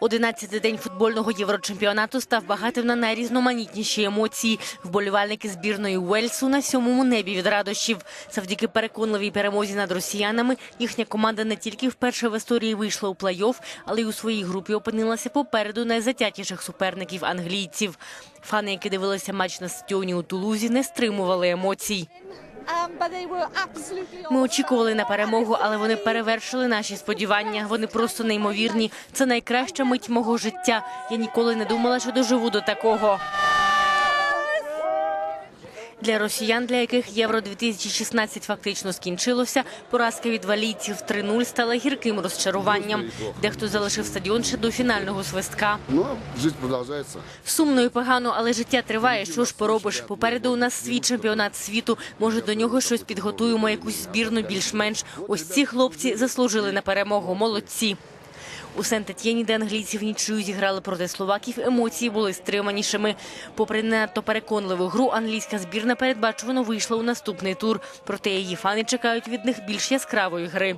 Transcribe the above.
Одинадцятий день футбольного єврочемпіонату став багатим на найрізноманітніші емоції. Вболівальники збірної Уельсу на сьомому небі від радощів. Завдяки переконливій перемозі над росіянами їхня команда не тільки вперше в історії вийшла у плей-офф, але й у своїй групі опинилася попереду найзатятіших суперників англійців. Фани, які дивилися матч на стадіоні у Тулузі, не стримували емоцій. Ми очікували на перемогу, але вони перевершили наші сподівання. Вони просто неймовірні. Це найкраща мить мого життя. Я ніколи не думала, що доживу до такого. Для росіян, для яких євро 2016 фактично скінчилося, поразка від валійців 3-0 стала гірким розчаруванням. Дехто залишив стадіон ще до фінального свистка. Но жизнь продолжается. Сумно і погано, але життя триває. Що ж поробиш? Попереду у нас свій чемпіонат світу. Може, до нього щось підготуємо, якусь збірну більш-менш. Ось ці хлопці заслужили на перемогу. Молодці. У Сент-Тєні, де англійці в нічию зіграли проти словаків, емоції були стриманішими. Попри надто переконливу гру, англійська збірна передбачувано вийшла у наступний тур. Проте її фани чекають від них більш яскравої гри.